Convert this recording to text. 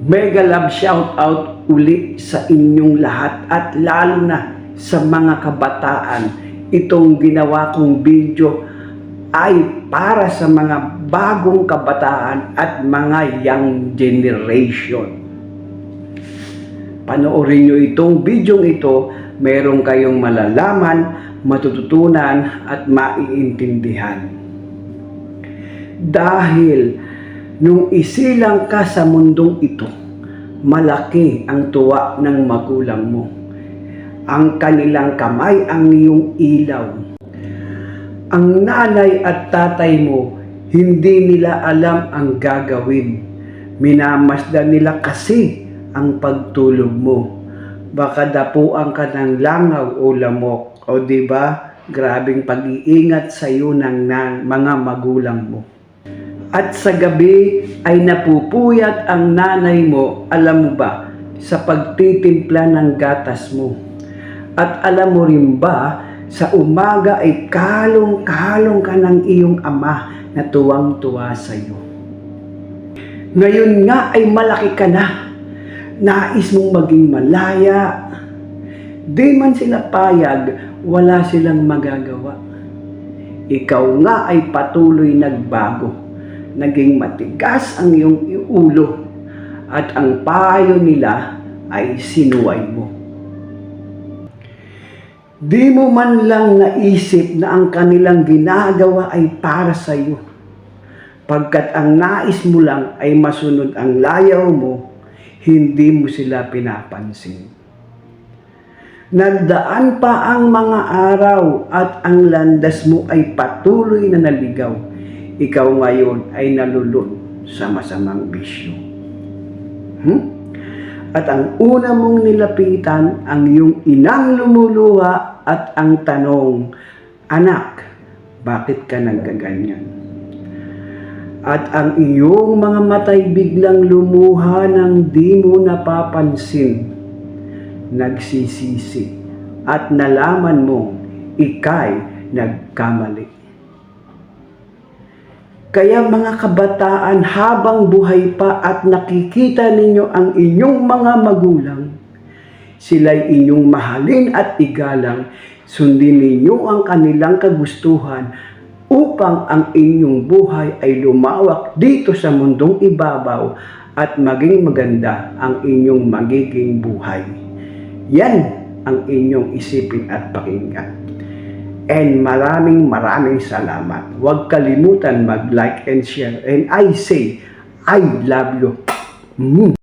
Mega love shout out uli sa inyong lahat at lalo na sa mga kabataan. Itong ginawa kong video ay para sa mga bagong kabataan at mga young generation. Panoorin nyo itong video ito, meron kayong malalaman, matututunan at maiintindihan. Dahil nung isilang ka sa mundong ito, malaki ang tuwa ng magulang mo. Ang kanilang kamay ang iyong ilaw. Ang nanay at tatay mo, hindi nila alam ang gagawin. Minamasdan nila kasi ang pagtulog mo. Baka dapuan ka ng langaw o lamok. O di ba? Grabing pag-iingat sa iyo ng mga magulang mo. At sa gabi ay napupuyat ang nanay mo, alam mo ba, sa pagtitimpla ng gatas mo. At alam mo rin ba, sa umaga ay kalong-kalong ka ng iyong ama na tuwang-tuwa sa iyo. Ngayon nga ay malaki ka na. Nais mong maging malaya. Di man sila payag, wala silang magagawa. Ikaw nga ay patuloy nagbago. Naging matigas ang iyong ulo at ang payo nila ay sinuway mo. Di mo man lang naisip na ang kanilang ginagawa ay para sa iyo. Pagkat ang nais mo lang ay masunod ang layaw mo, hindi mo sila pinapansin. Nagdaan pa ang mga araw at ang landas mo ay patuloy na naligaw. Ikaw ngayon ay nalulun sa masamang bisyo. Hmm? At ang una mong nilapitan ang iyong inang lumuluha at ang tanong, Anak, bakit ka nagkaganyan? At ang iyong mga matay biglang lumuha ng di mo napapansin. Nagsisisi at nalaman mo ikay nagkamali. Kaya mga kabataan, habang buhay pa at nakikita ninyo ang inyong mga magulang, sila'y inyong mahalin at igalang, sundin ninyo ang kanilang kagustuhan upang ang inyong buhay ay lumawak dito sa mundong ibabaw at maging maganda ang inyong magiging buhay. Yan ang inyong isipin at pakinggan. And maraming maraming salamat. Huwag kalimutan mag-like and share. And I say, I love you. Mm.